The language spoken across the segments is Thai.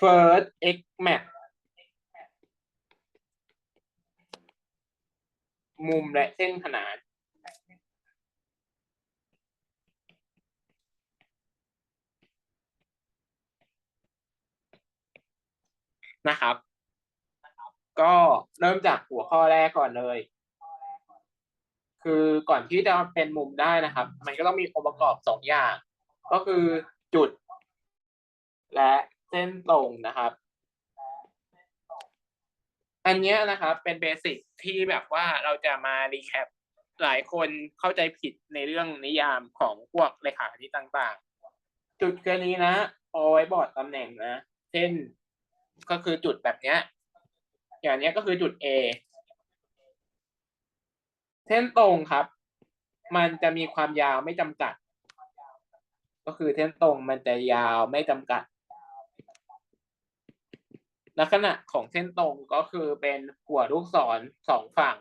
first x max มุมและเส้นขนาน นะครับ ก็เริ่มจากหัวข้อแรกก่อนเลย คือก่อนที่จะเป็นมุมได้นะครับ มันก็ต้องมีองค์ประกอบสองอย่าง ก็คือจุด และ เส้นตรงนะครับ อันเนี้ยนะครับเป็นเบสิกที่แบบว่าเราจะมารีแคปหลายคนเข้าใจผิดในเรื่องนิยามของพวกเลขาคณิตต่างๆ จุดแค่นี้นะเอาไว้บอร์ดตำแหน่งนะเช่นก็คือจุดแบบเนี้ย อย่างเนี้ยก็คือจุด A เส้นตรงครับ มันจะมีความยาวไม่จำกัด ก็คือเส้นตรงมันจะยาวไม่จำกัด ลักษณะของเส้นตรงก็คือเป็นหัวลูกศรสองฝั่ง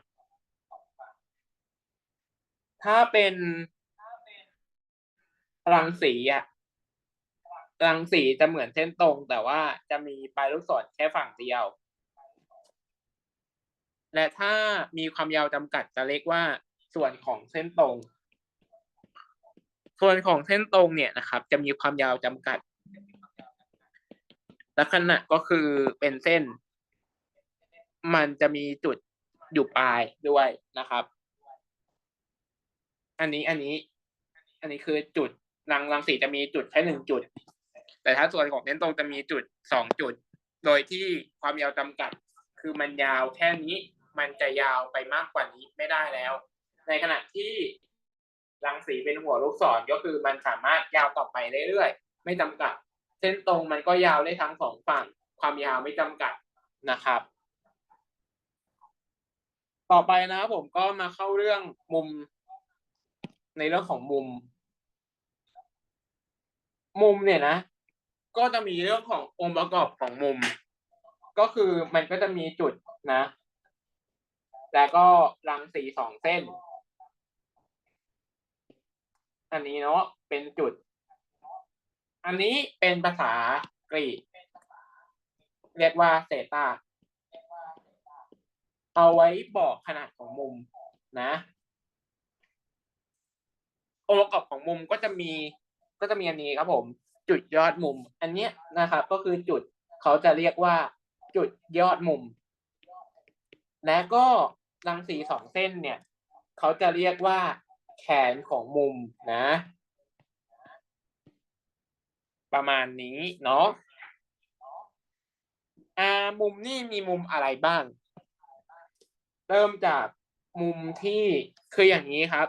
ถ้าเป็นรังสีอะรังสีจะเหมือนเส้นตรง แต่ว่าจะมีปลายลูกศรแค่ฝั่งเดียว และถ้ามีความยาวจำกัดจะเรียกว่าส่วนของเส้นตรง ส่วนของเส้นตรงเนี่ยนะครับ จะมีความยาวจำกัด ลักษณะก็คือเป็นเส้น มันจะมีจุดอยู่ปลายด้วยนะครับ อันนี้อันนี้ อันนี้คือจุดรังรังสีจะมีจุดแค่หนึ่งจุด แต่ถ้าส่วนของเส้นตรงจะมีจุดสองจุด โดยที่ความยาวจำกัด คือมันยาวแค่นี้ มันจะยาวไปมากกว่านี้ไม่ได้แล้ว ในขณะที่รังสีเป็นหัวลูกศรก็คือมันสามารถยาวต่อไปเรื่อยๆไม่จำกัด เส้นตรงมันก็ยาวได้ทั้งสองฝั่ง ความยาวไม่จำกัดนะครับ ต่อไปนะครับผมก็มาเข้าเรื่องมุม ในเรื่องของมุม มุมเนี่ยนะ ก็จะมีเรื่องขององค์ประกอบของมุม ก็คือมันก็จะมีจุดนะ แล้วก็รังสีสองเส้น อันนี้เนาะเป็นจุด อันนี้เป็นภาษากรีกเรียกว่าเซตาเอาไว้บอกขนาดของมุมนะองค์ประกอบของมุมก็จะมีก็จะมีอันนี้ครับผม จุดยอดมุม อันเนี้ยนะครับก็คือจุดเขาจะเรียกว่า จุดยอดมุม และก็รังสีสองเส้นเนี่ย เขาจะเรียกว่าแขนของมุมนะ ประมาณนี้เนาะอ่ามุมนี่มีมุมอะไรบ้าง เริ่มจากมุมที่คืออย่างนี้ครับ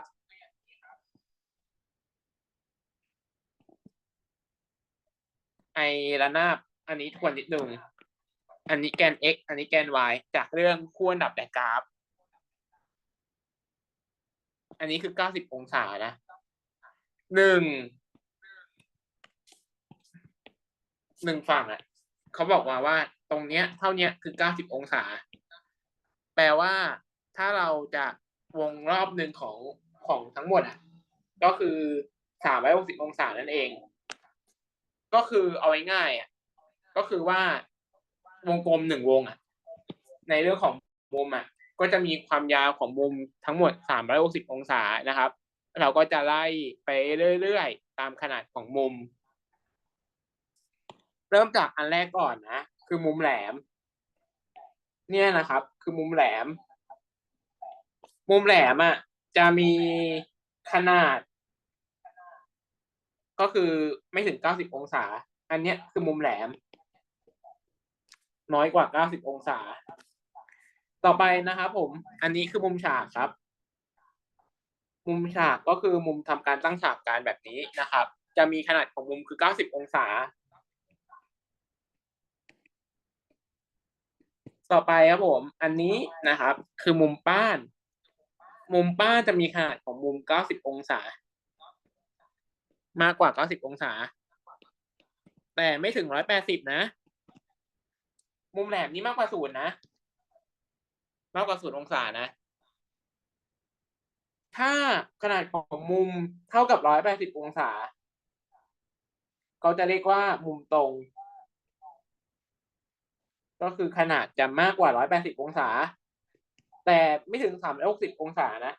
ไอระนาบอันนี้ทวนนิดหนึ่งอันนี้แกน x อันนี้แกน y จากเรื่องขั้วดับแต่กราฟ อันนี้คือเก้าสิบองศานะหนึ่ง หนึ่งฝั่งอะเขาบอกมาว่าตรงเนี้ย เท่าเนี้ยคือเก้าสิบองศา แปลว่าถ้าเราจะวงรอบหนึ่งของของทั้งหมดอะ ก็คือสามร้อยหกสิบองศานั่นเอง ก็คือเอาไว้ง่ายอะก็คือว่าวงกลมหนึ่งวงอะ ในเรื่องของมุมอะ ก็จะมีความยาวของมุมทั้งหมดสามร้อยหกสิบองศานะครับ เราก็จะไล่ไปเรื่อยๆตามขนาดของมุม เริ่มจากอันแรกก่อนนะ คือมุมแหลม เนี่ยนะครับ คือมุมแหลม มุมแหลมอะจะมีขนาด ก็คือไม่ถึงเก้าสิบองศา อันเนี้ยคือมุมแหลม น้อยกว่าเก้าสิบองศา ต่อไปนะครับผม อันนี้คือมุมฉากครับ มุมฉากก็คือมุมทำการตั้งฉากการแบบนี้นะครับ จะมีขนาดของมุมคือเก้าสิบองศา ต่อไปครับผม อันนี้นะครับ คือมุมป้าน มุมป้านจะมีขนาดของมุมเก้าสิบองศา มากกว่าเก้าสิบองศา แต่ไม่ถึงร้อยแปดสิบนะ มุมแหลมนี้มากกว่าศูนย์นะ มากกว่าศูนย์องศานะ ถ้าขนาดของมุมเท่ากับร้อยแปดสิบองศาเขาจะเรียกว่ามุมตรง ก็คือขนาดจะมากกว่าร้อยแปดสิบองศา แต่ไม่ถึงสามร้อยหกสิบองศานะ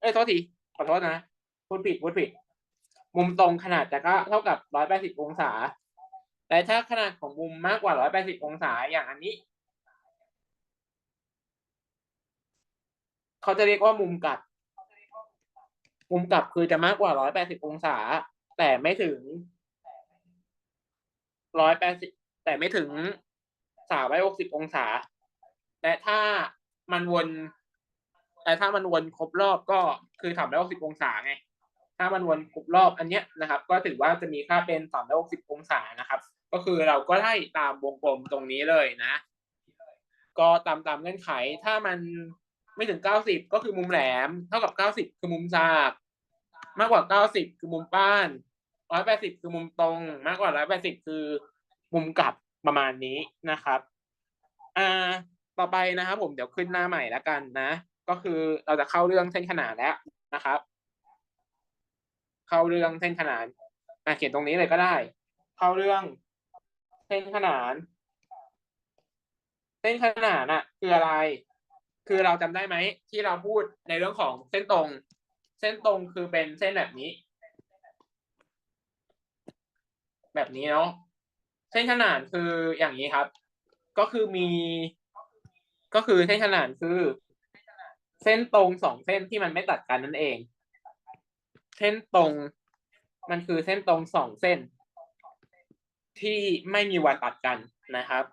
เอ้ยโทษทีขอโทษนะพูดผิดพูดผิด มุมตรงขนาดจะก็เท่ากับร้อยแปดสิบองศา แต่ถ้าขนาดของมุมมากกว่าร้อยแปดสิบองศาอย่างอันนี้ เขาจะเรียกว่ามุมกลับ มุมกลับคือจะมากกว่าร้อยแปดสิบองศา แต่ไม่ถึงร้อยแปดสิบแต่ไม่ถึง สามร้อยหกสิบองศาแต่ถ้ามันวนแต่ถ้ามันวนครบรอบก็คือสามร้อยหกสิบองศาไง ถ้ามันวนครบรอบอันเนี้ยนะครับ ก็ถือว่าจะมีค่าเป็นสามร้อยหกสิบองศานะครับ ก็คือเราก็ได้ตามวงกลมตรงนี้เลยนะ ก็ตามตามเงื่อนไข ถ้ามันไม่ถึงเก้าสิบก็คือมุมแหลม เท่ากับเก้าสิบคือมุมฉากมากกว่าเก้าสิบคือมุมป้านร้อยแปดสิบคือมุมตรง มากกว่าร้อยแปดสิบคือมุมกลับ ประมาณนี้นะครับอ่าต่อไปนะครับ ผมเดี๋ยวขึ้นหน้าใหม่แล้วกันนะ ก็คือเราจะเข้าเรื่องเส้นขนานแล้วนะครับ เข้าเรื่องเส้นขนานอะเขียนตรงนี้เลยก็ได้ เข้าเรื่องเส้นขนาน เส้นขนานอะคืออะไร คือเราจำได้ไหมที่เราพูดในเรื่องของเส้นตรง เส้นตรงคือเป็นเส้นแบบนี้ แบบนี้เนาะ เส้นขนานคืออย่างนี้ครับ ก็คือมี ก็คือเส้นขนานคือ เส้นตรงสองเส้นที่มันไม่ตัดกันนั่นเอง เส้นตรงมันคือเส้นตรงสองเส้น ที่ไม่มีวันตัดกันนะครับ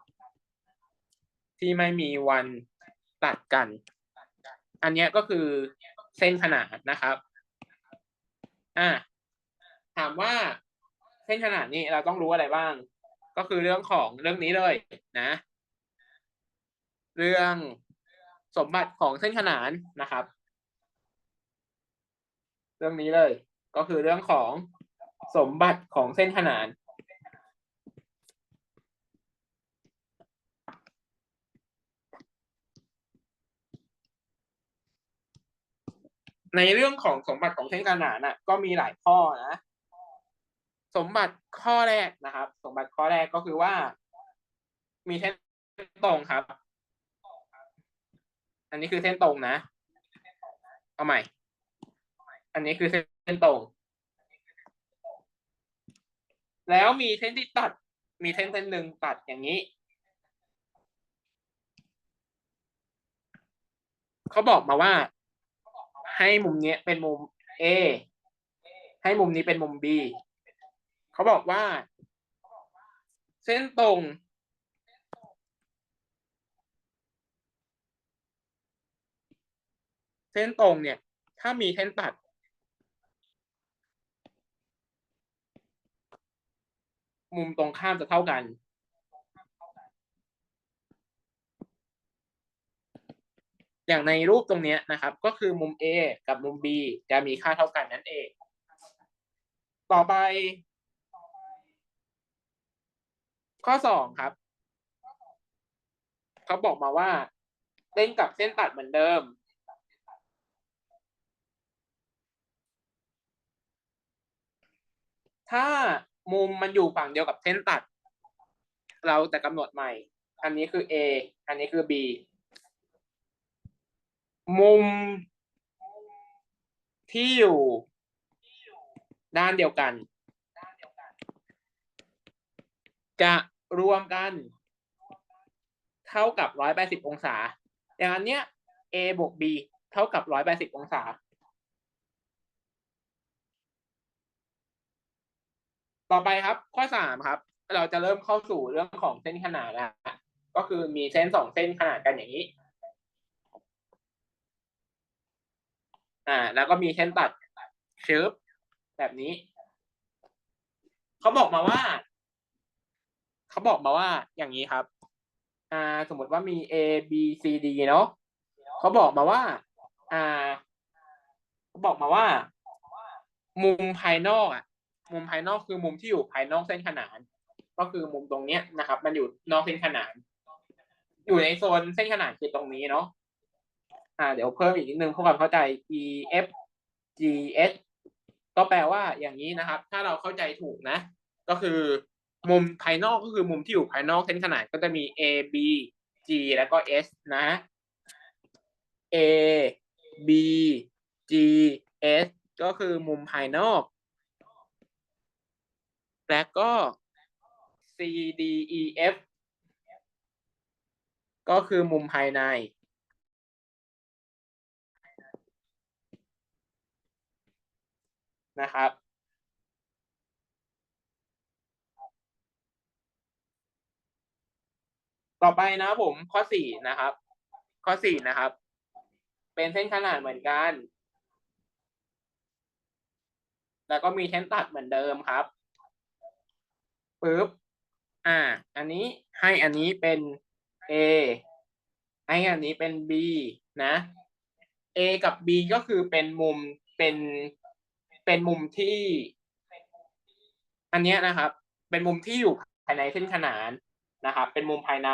ที่ไม่มีวันตัดกัน อันนี้ก็คือเส้นขนานนะครับ อ่าถามว่าเส้นขนานนี้เราต้องรู้อะไรบ้าง ก็คือเรื่องของเรื่องนี้เลยนะ เรื่องสมบัติของเส้นขนานนะครับ เรื่องนี้เลย ก็คือเรื่องของสมบัติของเส้นขนานในเรื่องของสมบัติของเส้นขนานน่ะ ก็มีหลายข้อนะ สมบัติข้อแรกนะครับ สมบัติข้อแรกก็คือว่า มีเส้นตรงครับ อันนี้คือเส้นตรงนะ เอาใหม่ อันนี้คือเส้นตรง แล้วมีเส้นที่ตัด มีเส้นเส้นหนึ่งตัดอย่างนี้ เขาบอกมาว่า ให้มุมเนี้ยเป็นมุม A ให้มุมนี้เป็นมุม B เขาบอกว่า เส้นตรง เส้นตรงเนี่ย ถ้ามีเส้นตัด มุมตรงข้ามจะเท่ากันอย่างในรูปตรงนี้นะครับ ก็คือมุม A กับมุม B จะมีค่าเท่ากันนั่นเอง ต่อไป ข้อสองครับ เขาบอกมาว่าเส้นกับเส้นตัดเหมือนเดิม ถ้ามุมมันอยู่ฝั่งเดียวกับเส้นตัด เราจะกำหนดใหม่ อันนี้คือ A อันนี้คือ B มุมที่อยู่ด้านเดียวกัน จะ รวมกันเท่ากับร้อยแปดสิบองศา อย่างอันเนี้ย A บวก B เท่ากับร้อยแปดสิบองศา ต่อไปครับ ข้อสามครับ เราจะเริ่มเข้าสู่เรื่องของเส้นขนาดแล้วก็คือมีเส้นสองเส้นขนาดกันอย่างนี้ อ่า แล้วก็มีเส้นตัดชึบแบบนี้ เขาบอกมาว่า เขาบอกมาว่าอย่างนี้ครับอ่าสมมติว่ามี A B C D เนาะเขาบอกมาว่าอ่าเขาบอกมาว่า มุมภายนอกอะ มุมภายนอกคือมุมที่อยู่ภายนอกเส้นขนาน ก็คือมุมตรงเนี้ยนะครับ มันอยู่นอกเส้นขนาน อยู่ในโซนเส้นขนานคือตรงนี้เนาะอ่า เดี๋ยวเพิ่มอีกนิดนึงเพื่อความเข้าใจ E F G S ก็แปลว่าอย่างนี้นะครับ ถ้าเราเข้าใจถูกนะ ก็คือ มุมภายนอกก็คือมุมที่อยู่ภายนอกเส้นขนานก็จะมี A B G แล้วก็ S นะ A B G S ก็คือมุมภายนอก และก็ C D E F ก็คือมุมภายใน นะครับ ต่อไปนะครับผมข้อสี่นะครับ ข้อสี่นะครับ เป็นเส้นขนานเหมือนกัน แล้วก็มีเส้นตัดเหมือนเดิมครับปึ๊บอ่า อันนี้ให้อันนี้เป็น A ให้อันนี้เป็น B นะ A กับ B ก็คือเป็นมุมเป็นเป็นมุมที่ อันเนี้ยนะครับ เป็นมุมที่อยู่ภายในเส้นขนาน นะครับ เป็นมุมภายใน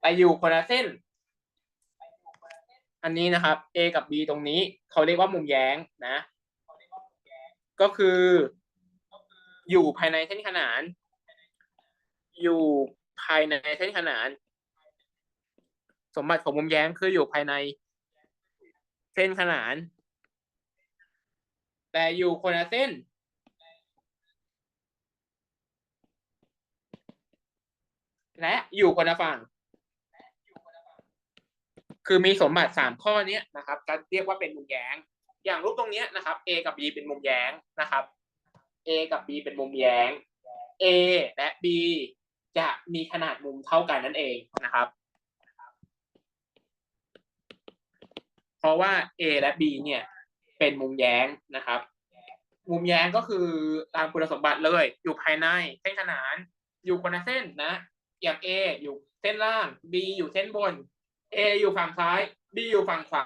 แต่อยู่คนละเส้น อันนี้นะครับ A กับ B ตรงนี้ เขาเรียกว่ามุมแย้งนะ ก็คือ อยู่ภายในเส้นขนาน อยู่ภายในเส้นขนาน สมบัติของมุมแย้งคืออยู่ภายใน เส้นขนาน แต่อยู่คนละเส้น และอยู่คนละฝั่ง คือมีสมบัติสามข้อเนี้ยนะครับจะเรียกว่าเป็นมุมแย้ง อย่างรูปตรงเนี้ยนะครับ A กับ B เป็นมุมแย้งนะครับ A กับ B เป็นมุมแย้ง A และ B จะมีขนาดมุมเท่ากันนั่นเองนะครับ เพราะว่า A และ B เนี่ยเป็นมุมแย้งนะครับ มุมแย้งก็คือตามคุณสมบัติเลย อยู่ภายในเส้นขนาน อยู่คนละเส้นนะ อย่าง A อยู่เส้นล่าง B อยู่เส้นบน A อยู่ฝั่งซ้าย B อยู่ฝั่งขวา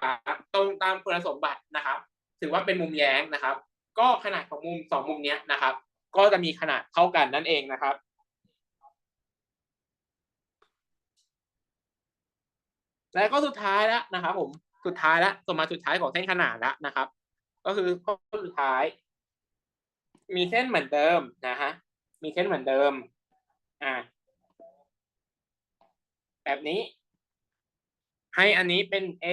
ตรงตามคุณสมบัตินะครับ ถือว่าเป็นมุมแย้งนะครับ ก็ขนาดของมุมสองมุมเนี้ยนะครับ ก็จะมีขนาดเท่ากันนั่นเองนะครับแล้วก็สุดท้ายแล้วนะครับ ผมสุดท้ายแล้วสมมาสุดท้ายของเส้นขนานแล้วนะครับ ก็คือข้อสุดท้าย มีเส้นเหมือนเดิมนะฮะมีเส้นเหมือนเดิม อ่า แบบนี้ ให้อันนี้เป็น A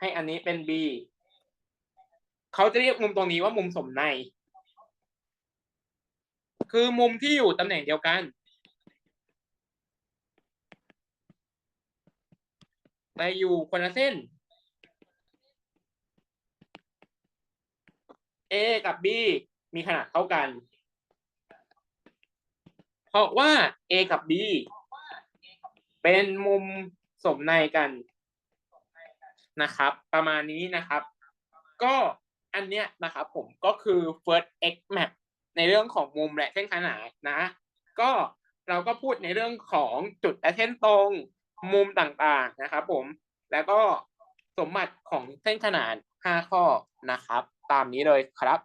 ให้อันนี้เป็น B เขาจะเรียกมุมตรงนี้ว่ามุมสมใน คือมุมที่อยู่ตำแหน่งเดียวกัน แต่อยู่คนละเส้น A กับ B มีขนาดเท่ากัน เพราะว่า A กับ B เป็นมุมสมในกันนะครับ ประมาณนี้นะครับ ก็อันเนี้ยนะครับผมก็คือ first x map ในเรื่องของมุมและเส้นขนานนะ ก็เราก็พูดในเรื่องของจุดและเส้นตรงมุมต่างๆนะครับผมแล้วก็สมบัติของเส้นขนาน 5 ข้อนะครับ ตามนี้เลยครับ